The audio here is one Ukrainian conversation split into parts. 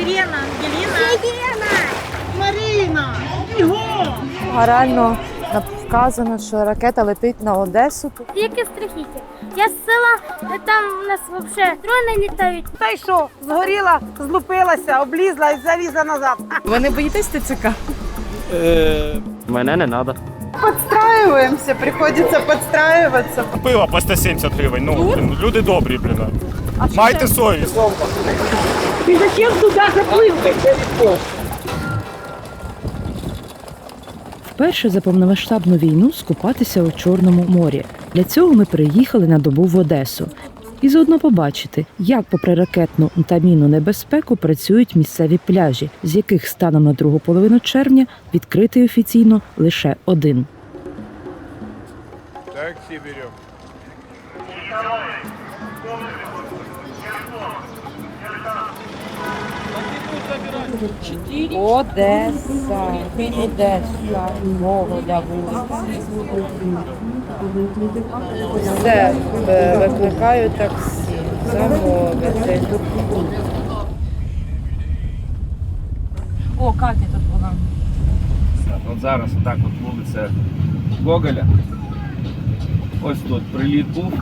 Сирена, Єліна. Марина, бігом! А реально вказано, що ракета летить на Одесу. Яке страхіття. Я з села, там у нас взагалі дрони літають. Та й що, згоріла, злупилася, облізла і залізла назад. Ви не боїтесь ТЦК? Мене не треба. Подстраиваемся, приходится подстраиваться. Пиво по 170 гривень. Ну, блін, люди добрі, блін. Майте совість. Ти зачем туди заплив? Вперше за повномасштабну війну скупатися у Чорному морі. Для цього ми приїхали на добу в Одесу. І заодно побачити, як попри ракетну та мінну небезпеку працюють місцеві пляжі, з яких станом на другу половину червня відкритий офіційно лише один. Таксі беремо. Одеса, Одеса, Моголя, Все, е, викликаю таксі, замовити. О, Катя тут була. От зараз отак от вулиця Гоголя. Ось тут приліт був.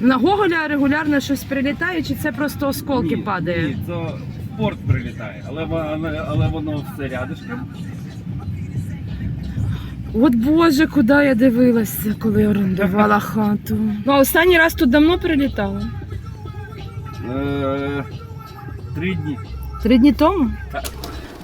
На Гоголя регулярно щось прилітає, чи це просто осколки Ні, падає? Ні, це в порт прилітає, але, але, але воно все рядышком. От Боже, куди я дивилася, коли орендувала хату. Ну, а останній раз тут давно прилітала? Е, три дні. Три дні тому?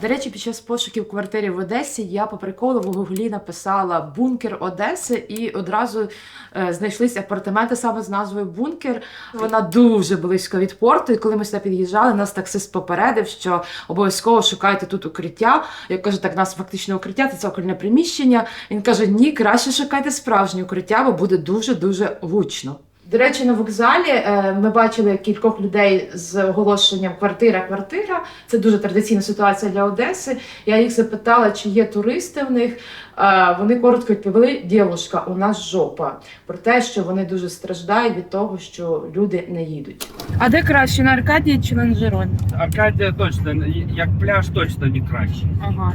До речі, під час пошуків квартири в Одесі я по приколу в гуглі написала бункер Одеси і одразу е, знайшлись апартаменти саме з назвою Бункер. Вона дуже близько від порту. І коли ми сюди під'їжджали, нас таксист попередив, що обов'язково шукайте тут укриття. Я кажу, так, нас фактично укриття, це цокольне приміщення. Він каже: ні, краще шукайте справжнє укриття, бо буде дуже дуже гучно. До речі, на вокзалі е, ми бачили кількох людей з оголошенням квартира, квартира. Це дуже традиційна ситуація для Одеси. Я їх запитала, чи є туристи в них. Е, Вони коротко відповіли: дівушка, у нас жопа. Про те, що вони дуже страждають від того, що люди не їдуть. А де краще, на Аркадії чи на Ланжероні? Аркадія точно, як пляж точно не краще. Ага.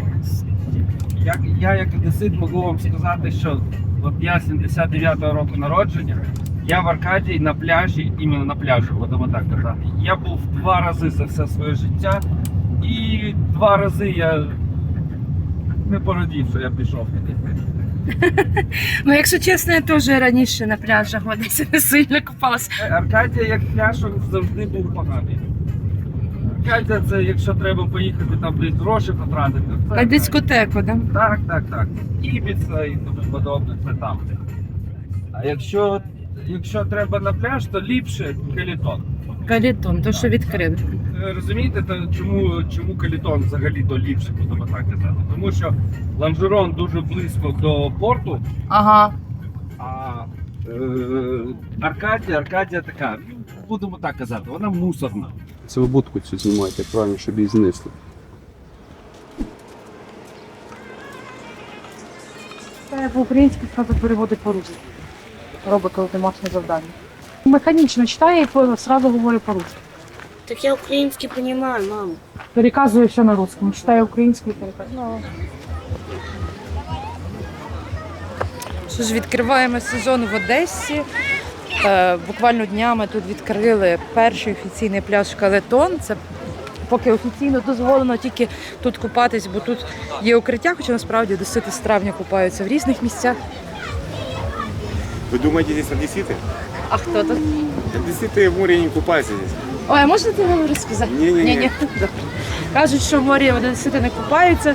Як, я як одесит можу вам сказати, що от я 79-го року народження, я в Аркадії на пляжі, іменно на пляжі, будемо так казати. Я був два рази за все своє життя, і два рази я не порадів, що я пішов. Ну, якщо чесно, я теж раніше на пляжах в не сильно купалася. Аркадія як пляж завжди був поганий. Аркадія це якщо треба поїхати там десь гроші потратити. це На дискотеку, да? Так, так, так. Ібіца і тому подобне, це там. А якщо, якщо треба на пляж, то ліпше калітон. Калітон, то що відкрили. Е, Розумієте, то чому, чому калітон взагалі то ліпше, будемо так казати? Тому що Ланжерон дуже близько до порту, Ага. а е, Аркадія, Аркадія така, будемо так казати, вона мусорна. Це ви будку цю знімаєте, правильно, щоб її знесли. Це по-українськи одразу переводить по-русски. Робить коли домашнє завдання. Механічно читає і одразу говорить по-русски. Так я український розумію, мама. Переказує все на русскому, читає українською і переказує. Що ж, відкриваємо сезон в Одесі. Е, буквально днями тут відкрили перший офіційний пляж Калетон. Це поки офіційно дозволено тільки тут купатись, бо тут є укриття, хоча насправді одесити з травня купаються в різних місцях. Вы думаете, здесь одесситы? А хто тут? Одесситы в море не купаются здесь. Ой, а можна ти вам розказати? Ні-ні-ні. Ні-ні. Добре. Кажуть, що в морі одесити не купаються.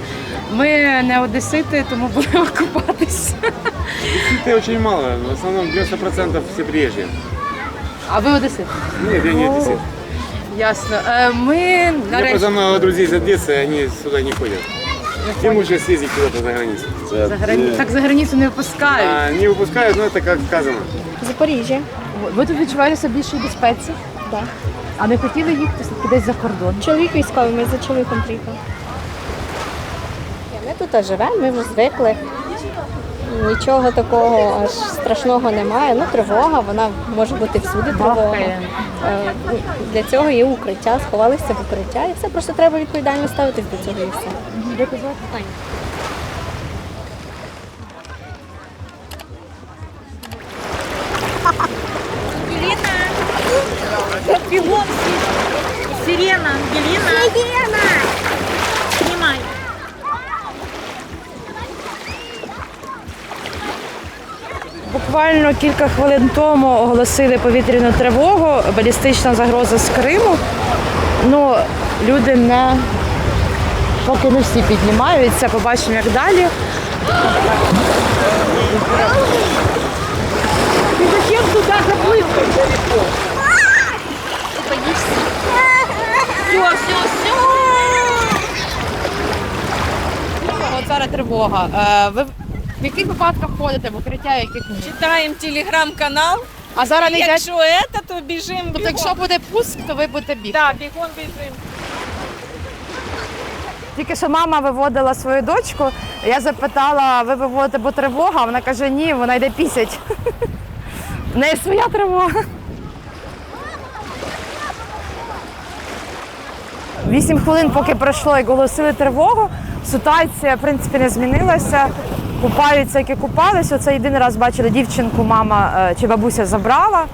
Ми не одесити, тому будемо купатись. Одесситы очень мало, в основном 90% все приезжие. А ви одесити? Нет, я не одессит. Ясно. Е, Ми У меня нарешті просто много друзей из Одессы, они сюда не ходят. Им лучше съездить куда-то за границу. за грані... так за границю не випускають. А, не выпускают, но это как сказано. Запоріжжя. Ви тут відчуваєтеся більше безпеці? Так. А не хотіли їхати все-таки десь за кордон? Чоловік військовий, ми за чоловіком приїхали. Ми тут живемо, ми вже звикли. нічого такого аж страшного немає. Ну, тривога, вона може бути всюди тривога. Е, Для цього є укриття, сховалися в укриття, і все просто треба відповідально ставитись до цього і все. Сирена, Ангелина. Сирена. Буквально кілька хвилин тому оголосили повітряну тривогу, балістична загроза з Криму. Ну, люди не поки не всі піднімаються, побачимо як далі. Ти зачем туди заплив? Все, все, все. Зараз тривога. В яких випадках ходите в укриття, яких ні? Читаємо телеграм-канал. А зараз не? Якщо це, то біжимо. Тобто, якщо буде пуск, то ви будете бігти. Так, бігом біжимо. Тільки що мама виводила свою дочку. Я запитала, ви виводите, бо тривога? Вона каже, ні, вона йде пісять. В неї своя тривога. Вісім хвилин, поки пройшло, як оголосили тривогу. Ситуація, в принципі, не змінилася. Купаються, які купалися. Оце єдиний раз бачили дівчинку, мама е, чи бабуся забрала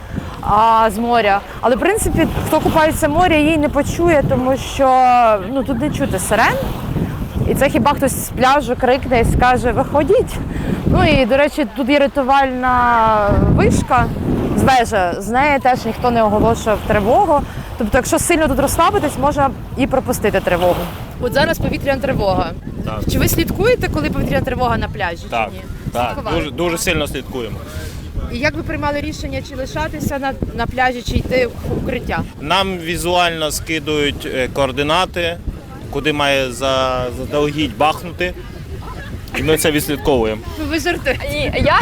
а, з моря. Але в принципі, хто купається в морі, її не почує, тому що ну, тут не чути сирен. І це хіба хтось з пляжу крикне і скаже Виходіть. Ну і, до речі, тут є рятувальна вишка з вежа. З неї теж ніхто не оголошував тривогу. Тобто, якщо сильно тут розслабитись, можна і пропустити тривогу. От зараз повітряна тривога. Так. Чи ви слідкуєте, коли повітряна тривога на пляжі? Так, Чи ні? так, Слідкували? дуже, дуже сильно слідкуємо. І як ви приймали рішення, чи лишатися на, на пляжі, чи йти в укриття? Нам візуально скидують е, координати, куди має за, заздалегідь бахнути. І ми це відслідковуємо. Ну, Ви жартуєте. Ні, я,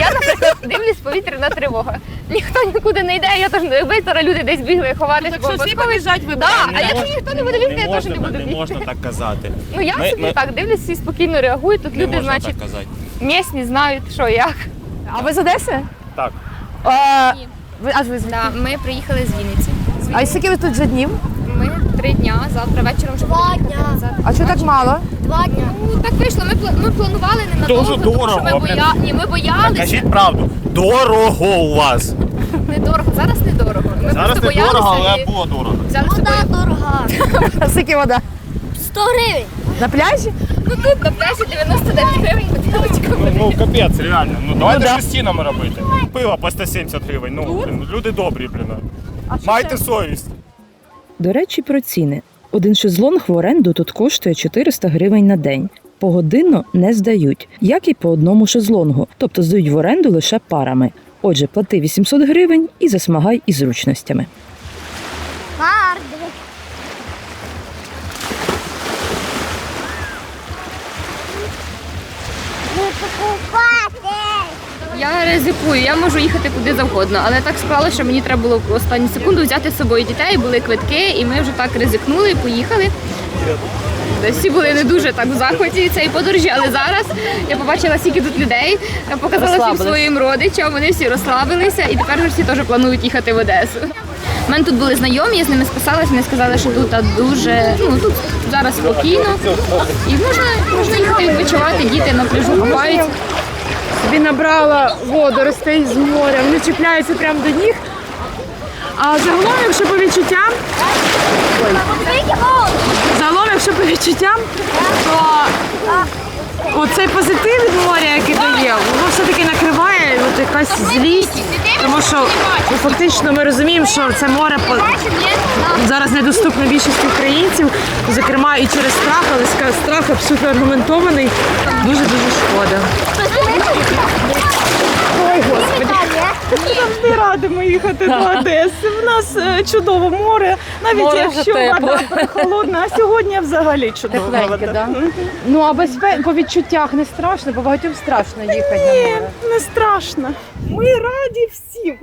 я, наприклад, дивлюсь повітряна тривога. Ніхто нікуди не йде, я теж не витора люди десь бігли ховатись. Якщо всі побіжать, ви Да, а якщо ніхто не буде бігти, я теж не буду не можна так казати. Ну я Ми- собі ми- так дивлюсь, всі спокійно реагують. Тут Не люди, можна значить, так казати. місні знають, що як. А ви з Одеси? Так. Е, ви, а ви з Да, ми приїхали з Вінниці. А скільки ви тут вже днів? Три дня, завтра вечором вже Два будемо дня. назад. А що так мало? Два дня. Ну так вийшло. Ми пла- ми планували ненадовго, Дуже тому дорого, що ми боя... Ні, ми боялися. Кажіть правду. Дорого у вас. Недорого. Зараз недорого. Ми Зараз просто не дорого, але і було дорого. взяли з Вода собою. дорога. А скільки вода? 100 гривень. На пляжі? Ну тут на пляжі 99 гривень бутилочка. Ну, ну капець, реально. Ну давайте Ну, да. шестінами робити. Пиво по 170 гривень. Ну, блін, люди добрі, блін. Майте совість. До речі, про ціни. Один шезлонг в оренду тут коштує 400 гривень на день. Погодинно не здають, як і по одному шезлонгу, тобто здають в оренду лише парами. Отже, плати 800 гривень і засмагай із зручностями. Гарно. Я ризикую, я можу їхати куди завгодно, але так склалося, що мені треба було в останню секунду взяти з собою дітей, були квитки, і ми вже так ризикнули і поїхали. Всі були не дуже так в захваті цієї подорожі, але зараз я побачила скільки тут людей, я показала всім своїм родичам, вони всі розслабилися і тепер вже всі теж планують їхати в Одесу. У мене тут були знайомі, я з ними списалася, вони сказали, що тут дуже ну тут зараз спокійно і можна, можна їхати відпочивати, діти на пляжу купаються. Собі набрала воду, ростей з моря, вони чіпляються прямо до ніг. А загалом, якщо по відчуттям, загалом, якщо по відчуттям, то оцей позитив від моря, який дає, воно все-таки накриває от якась злість, тому що ну, фактично ми розуміємо, що це море по- зараз недоступно більшості українців, зокрема і через страх, але страх абсолютно аргументований. Дуже дуже шкода. Завжди радимо їхати до Одеси. У нас е, чудове море, навіть Море якщо вже тепле. вода прохолодна, а сьогодні взагалі чудова Тепленьке, вода. да? Мгм. Ну а безпе... по відчуттях не страшно, бо багатьом страшно їхати на море. Не страшно. Ми раді всім.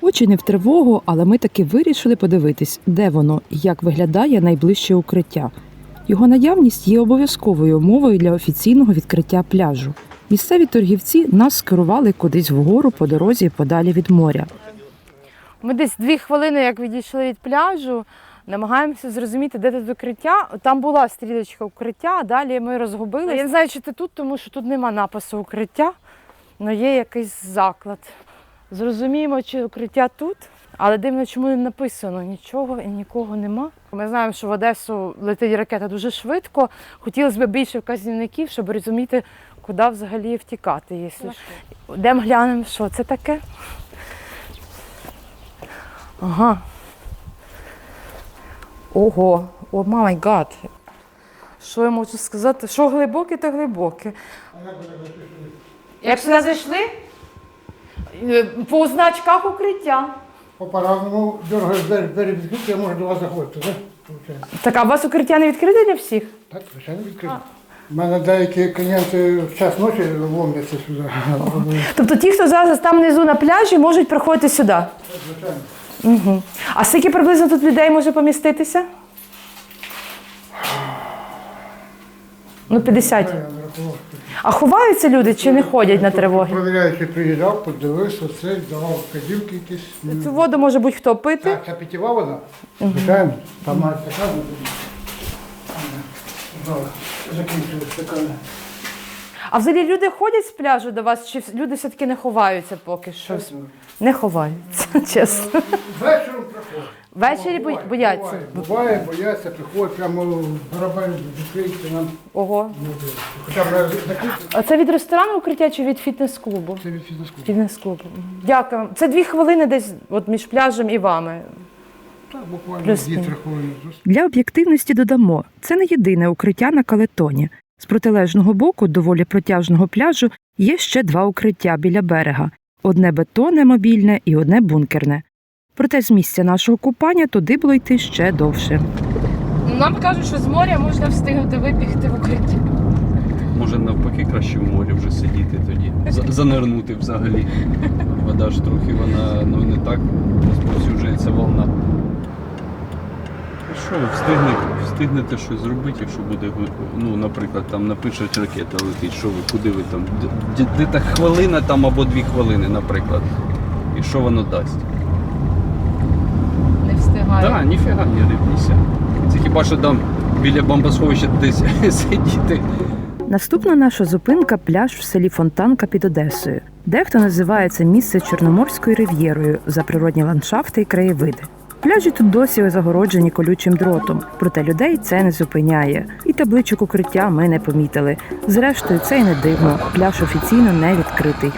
Очі не в тривогу, але ми таки вирішили подивитись, де воно і як виглядає найближче укриття. Його наявність є обов'язковою умовою для офіційного відкриття пляжу. Місцеві торгівці нас скерували кудись вгору по дорозі подалі від моря. Ми десь дві хвилини, як відійшли від пляжу, намагаємося зрозуміти, де тут укриття. Там була стрілочка укриття, далі ми розгубилися. Я не знаю, чи ти тут, тому що тут нема напису укриття, але є якийсь заклад. Зрозуміємо, чи укриття тут, але дивно, чому не написано нічого і нікого нема. Ми знаємо, що в Одесу летить ракета дуже швидко. Хотілося б більше вказівників, щоб розуміти, куди взагалі втікати. Якщо... Йдемо глянемо, що це таке. Ага. Ого, о май гад. Що я можу сказати? Що глибоке, то глибоке. Як сюди зайшли? Е, По значках укриття. По-разному дергаєш двері, двері відкриті, я можу до вас заходити, так? Так, а у вас укриття не відкрите для всіх? Так, звичайно, відкриті. У мене деякі клієнти в час ночі ломляться сюди. Тобто ті, хто зараз там внизу на пляжі, можуть приходити сюди. Звичайно. Угу. А скільки приблизно тут людей може поміститися? Ну, 50. Я не рахував. А ховаються люди чи не ходять на тривоги? Провіряючи приїжджав, подивився, все, давав вказівки якісь. Цю воду може будь-хто пити. Так, це питєва вода. Звичайно, там має стакан. Закінчили стакани. А взагалі люди ходять з пляжу до вас, чи люди все-таки не ховаються поки що? Не ховаються, чесно. Вечором приходять. Ввечері бо- Буває, бояться. Буває, буває, бояться, приходять прямо барабан відкриється нам. Ого. Хоча б закрити. А це від ресторану укриття чи від фітнес-клубу? Це від фітнес-клубу. Фітнес-клубу. Дякую. Це дві хвилини десь от між пляжем і вами. Так, буквально Плюс дві три хвилини. Для об'єктивності додамо, це не єдине укриття на калетоні. З протилежного боку доволі протяжного пляжу є ще два укриття біля берега: одне бетонне мобільне і одне бункерне. Проте з місця нашого купання туди було йти ще довше. Нам кажуть, що з моря можна встигнути вибігти в укриття. Може навпаки краще в морі вже сидіти тоді. За- Занирнути взагалі. Вода ж трохи вона ну, не так розповсюджується волна. А Що ви встигнете, встигнете щось зробити, якщо буде, ну, наприклад, там напишуть ракета летить, що ви, куди ви там? Де, де, де та хвилина там або дві хвилини, наприклад. І що воно дасть? Не встигаю. Так, ніфіга не рибніся. Це хіба що там біля бомбосховища десь сидіти. Наступна наша зупинка пляж в селі Фонтанка під Одесою. Дехто називає це місце Чорноморською рив'єрою за природні ландшафти і краєвиди. Пляжі тут досі загороджені колючим дротом, проте людей це не зупиняє. І табличок укриття ми не помітили. Зрештою, це й не дивно. Пляж офіційно не відкритий.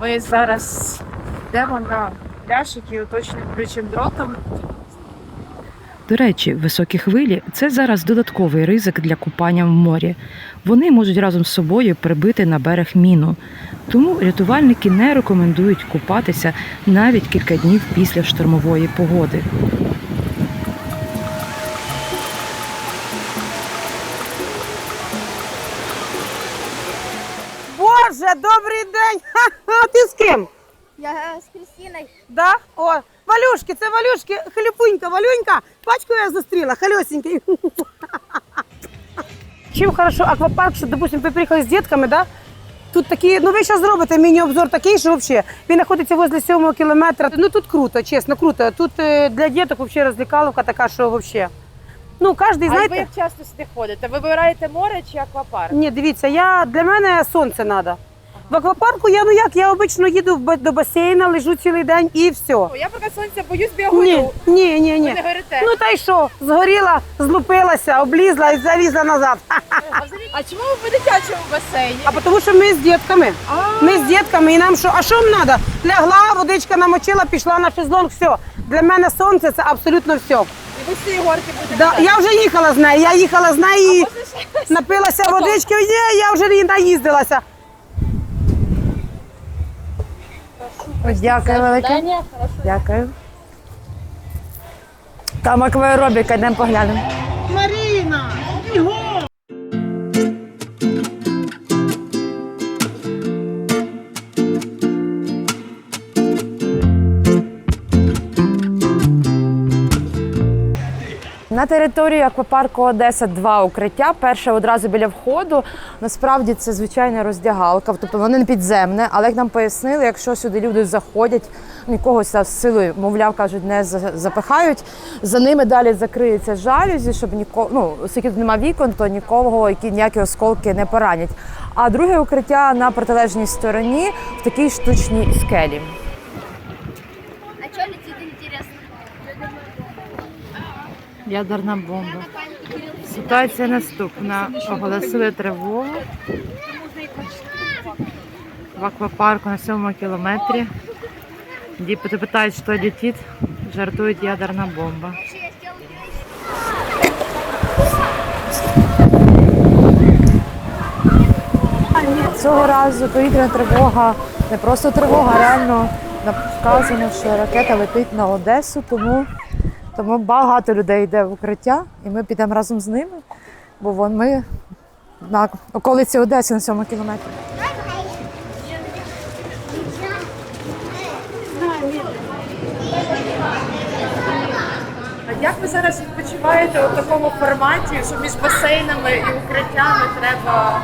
Ми зараз йдемо на пляж, який оточений колючим дротом. До речі, високі хвилі це зараз додатковий ризик для купання в морі. Вони можуть разом з собою прибити на берег міну. Тому рятувальники не рекомендують купатися навіть кілька днів після штормової погоди. Боже, добрий день! Ха-ха, ти з ким? Я з Крістіною. Да? О, Валюшки, це Валюшки, хлюпунька, Валюнька, бачку я зустріла, хальосенький. Чим хорошо аквапарк, що, допустим, ви приїхали з дітками, да? Тут такі, ну ви зараз зробите міні-обзор такий, що взагалі він знаходиться возле 7 кілометра. Ну тут круто, чесно, круто. Тут е, для діток взагалі розвлекаловка така, що взагалі. Ну, кожен, А ви як часто сюди ходите? Ви вибираєте море чи аквапарк? Ні, дивіться, я, для мене сонце треба. В аквапарку я ну як, я обично їду в до басейна, лежу цілий день і все. Я поки сонця боюсь Ні, бігаю. ні, ні, ні. Ви не горите. Ну та й що? Згоріла, злупилася, облізла і залізла назад. А чому ви в дитячому басейні? А тому що ми з дітками. Ми з дітками і нам що? А що вам треба? Лягла, водичка намочила, пішла на шезлонг, все. Для мене сонце це абсолютно все. І ви з цієї горки будете. Да, я вже їхала з нею, я їхала з нею і напилася водички, є, я вже наїздилася. Дякую велике. Дякую. Там акваеробіка, йдемо поглянемо. Маріна, бігом! На території аквапарку Одеса два укриття. Перше одразу біля входу. Насправді це звичайна роздягалка, тобто воно не підземне, але як нам пояснили, якщо сюди люди заходять, нікого з силою, мовляв, кажуть, не запихають. За ними далі закриються жалюзі, щоб нікого, ну, оскільки тут немає вікон, то нікого які ніякі осколки не поранять. А друге укриття на протилежній стороні в такій штучній скелі. Ядерна бомба. Ситуація наступна. Оголосили тривогу в аквапарку на сьомому кілометрі. Діти питають, що летить, жартують ядерна бомба. Цього разу повітряна тривога, не просто тривога, реально вказано, що ракета летить на Одесу, тому тому багато людей йде в укриття, і ми підемо разом з ними, бо вон ми на околиці Одеси на 7 кілометрі. Як ви зараз відпочиваєте у такому форматі, що між басейнами і укриттями треба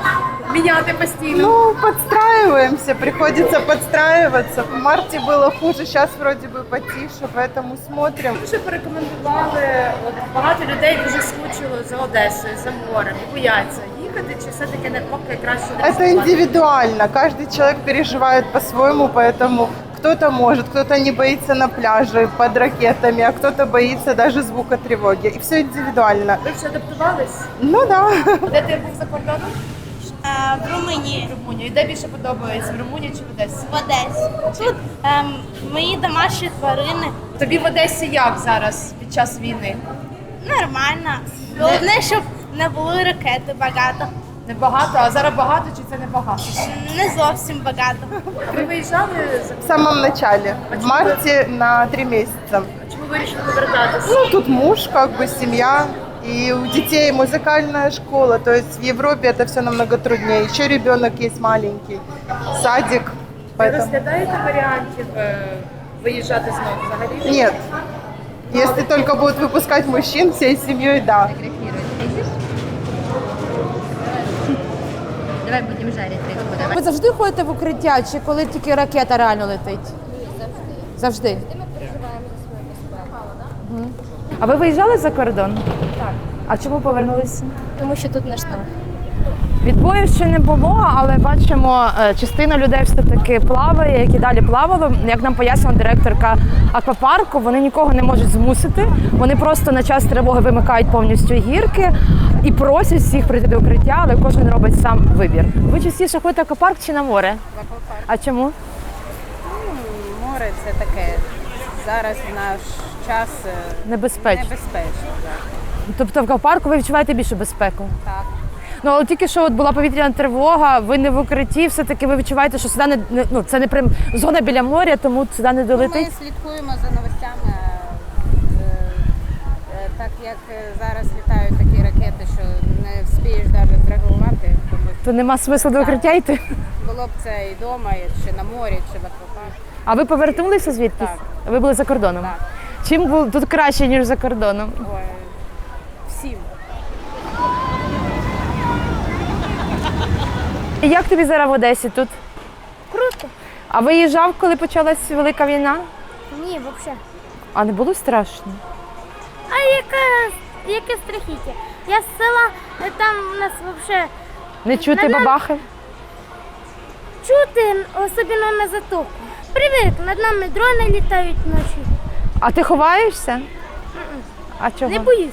міняти постійно? Ну, подстраиваемся, приходится подстраиваться. В марте было хуже, сейчас вроде бы потише, поэтому смотрим. Дуже порекомендували от багато людей дуже скучило за Одесою, за морем і бояться їхати, чи все-таки не поки краще не Это ризикувати? индивидуально, каждый человек переживает по-своему, поэтому кто-то может, кто-то не боится на пляже под ракетами, а кто-то боится даже звука тревоги. И все индивидуально. Ви вже адаптувались? Ну да. Де ти був за кордоном? в Румынии. В Румунії. Де більше подобається? В Румунії чи в Одесі? В Одесі. Тут ем, мої домашні тварини. Тобі в Одесі як зараз під час війни? Нормально. Головне, щоб не було ракети багато. Небагато, а зараз багато чи це небагато? Не зовсім багато. Ви виїжджали за В самом начале, в марте на три месяца. чому вирішили повертатися? Ну, тут муж, как бы семья, и у детей музыкальная школа, то есть в Европе это все намного труднее. Еще ребенок есть маленький, садик, Ви поэтому... розглядаєте варіантів е, виїжджати знову взагалі? Нет. Если только будут выпускать мужчин всей семьей, да. Давай будемо жарити. Ви завжди ходите в укриття, чи коли тільки ракета реально летить? Завжди. Завжди. Мгм. А ви виїжджали за кордон? Так. А чому повернулися? Тому що тут наш штаб. Відбою ще не було, але бачимо, е, частина людей все таки плаває, які далі плавали. Як нам пояснила директорка аквапарку, вони нікого не можуть змусити. Вони просто на час тривоги вимикають повністю гірки і просять всіх прийти до укриття, але кожен робить сам вибір. Ви частіше ходите в аквапарк чи на море? В аквапарк. А чому? Море це таке. Зараз в наш час е, Небезпечно. небезпечно. да. Тобто в аквапарку ви відчуваєте більшу безпеку? Так. Ну але тільки що от була повітряна тривога, ви не в укритті, все-таки ви відчуваєте, що сюди не, ну це не прям зона біля моря, тому сюди не Ми слідкуємо за новостями, е, е, так як е, зараз літають такі ракети, що не вспієш навіть зреагувати, тому То нема смислу до укриття йти. було б це і вдома, і чи на морі, чи в аквапарку. А ви повернулися звідки? Ви були за кордоном? Так. Чим було тут краще, ніж за кордоном? Ой, всім. І як тобі зараз в Одесі тут? Круто. А виїжджав, коли почалась велика війна? Ні, взагалі. А не було страшно? А яке, яке страхіття? Я з села, е, там у нас взагалі Не чути Над бабахи? чути, особливо на затоку. Привик, над нами дрони літають вночі. А ти ховаєшся? А чого? Не боюсь.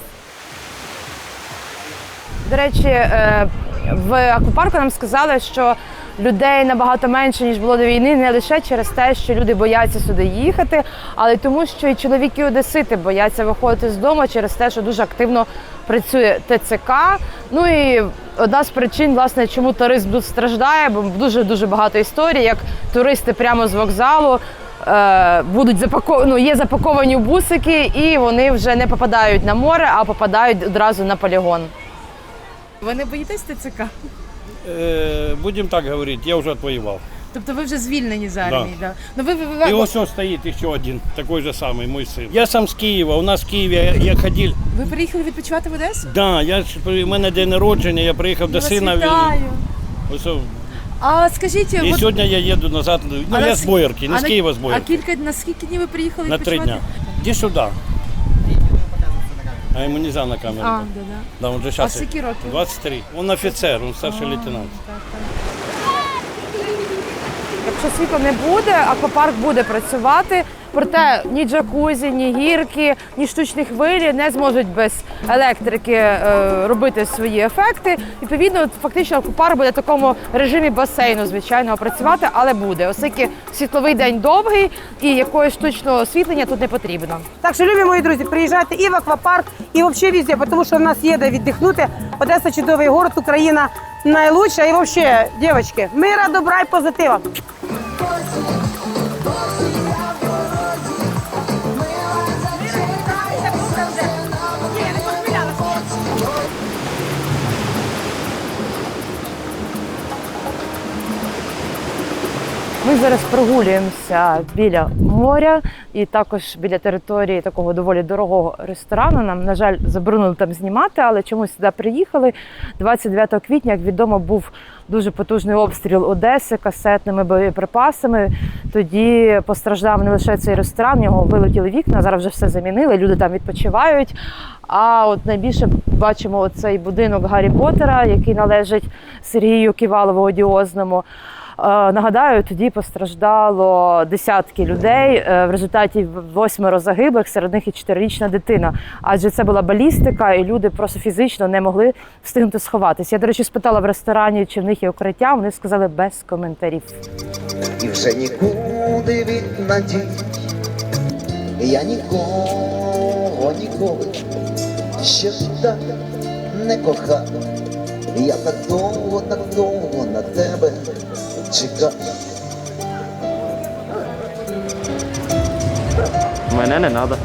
До речі, е, в аквапарку нам сказали, що людей набагато менше, ніж було до війни, не лише через те, що люди бояться сюди їхати, але й тому, що і чоловіки одесити бояться виходити з дому через те, що дуже активно працює ТЦК. Ну і одна з причин, власне, чому туризм тут страждає, бо дуже дуже багато історій, як туристи прямо з вокзалу. е, Будуть запаковані, ну, є запаковані бусики, і вони вже не попадають на море, а попадають одразу на полігон. Ви не боїтесь ТЦК? Э, будем так говорить, я уже отвоевал. Тобто ви вже звільнені з армії, да. Ну ви, ви, ви, И вот все стоит еще один, такой же самый, мой сын. Я сам с Киева, у нас в Киеве, я, я ходил. ви приїхали відпочивати в Одесу? Да, я, ж при- у мене день народження, я приїхав до Я вас сина. вітаю. Ось, о, А скажіть, і от- сьогодні я їду назад, ну а я на з ск- Боярки, не а з на- Києва з А Боярки. кілька на скільки днів ви приїхали На три відпочивати? дня. Иди сюда. А йому нельзя на камеру. А, да, да. Да, он же А сейчас. скільки років? 23. Он офицер, он старший лейтенант. Якщо світла не буде, аквапарк буде працювати. Проте ні джакузі, ні гірки, ні штучні хвилі не зможуть без електрики е, робити свої ефекти. Відповідно, фактично аквапарк буде в такому режимі басейну, звичайно, працювати, але буде, оскільки світловий день довгий і якогось штучного освітлення тут не потрібно. Так що, любі мої друзі, приїжджайте і в аквапарк, і взагалі везде, тому що в нас є де віддихнути. Одеса чудовий город, Україна найлучша. І взагалі, дівчатки, мира, добра і позитива. Зараз прогулюємося біля моря і також біля території такого доволі дорогого ресторану. Нам, на жаль, заборонили там знімати, але чомусь сюди приїхали. 29 квітня, як відомо, був дуже потужний обстріл Одеси касетними боєприпасами. Тоді постраждав не лише цей ресторан, в нього вилетіли вікна. Зараз вже все замінили. Люди там відпочивають. А от найбільше бачимо цей будинок Гаррі Поттера, який належить Сергію Ківалову одіозному. Е, Нагадаю, тоді постраждало десятки людей. Е, В результаті восьмеро загиблих, серед них і чотирирічна дитина. Адже це була балістика, і люди просто фізично не могли встигнути сховатися. Я, до речі, спитала в ресторані, чи в них є укриття. Вони сказали без коментарів. І вже нікуди від надій. Я нікого ніколи ще так не кохав. Я так довго, так довго на тебе чекав. Мене не треба.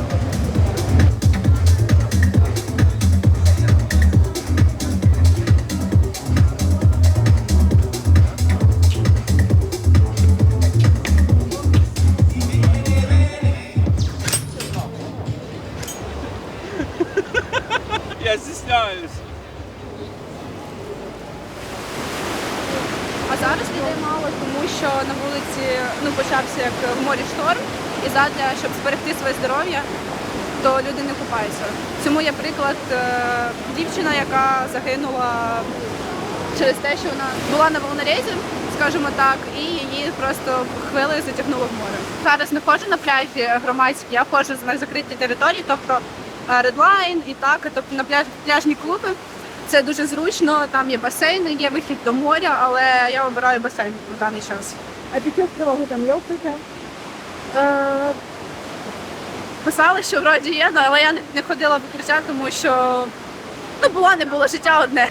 Була на волнорезі, скажімо так, і її просто хвилею затягнуло в море. Зараз не ходжу на пляжі громадські, я ходжу на закритій території, тобто редлайн і так, тобто на пляж, пляжні клуби. Це дуже зручно, там є басейни, є вихід до моря, але я обираю басейн на даний час. А під час тривоги там є укриття? Е, писали, що вроді є, але я не- не ходила в укриття, тому що ну, було, не було життя одне.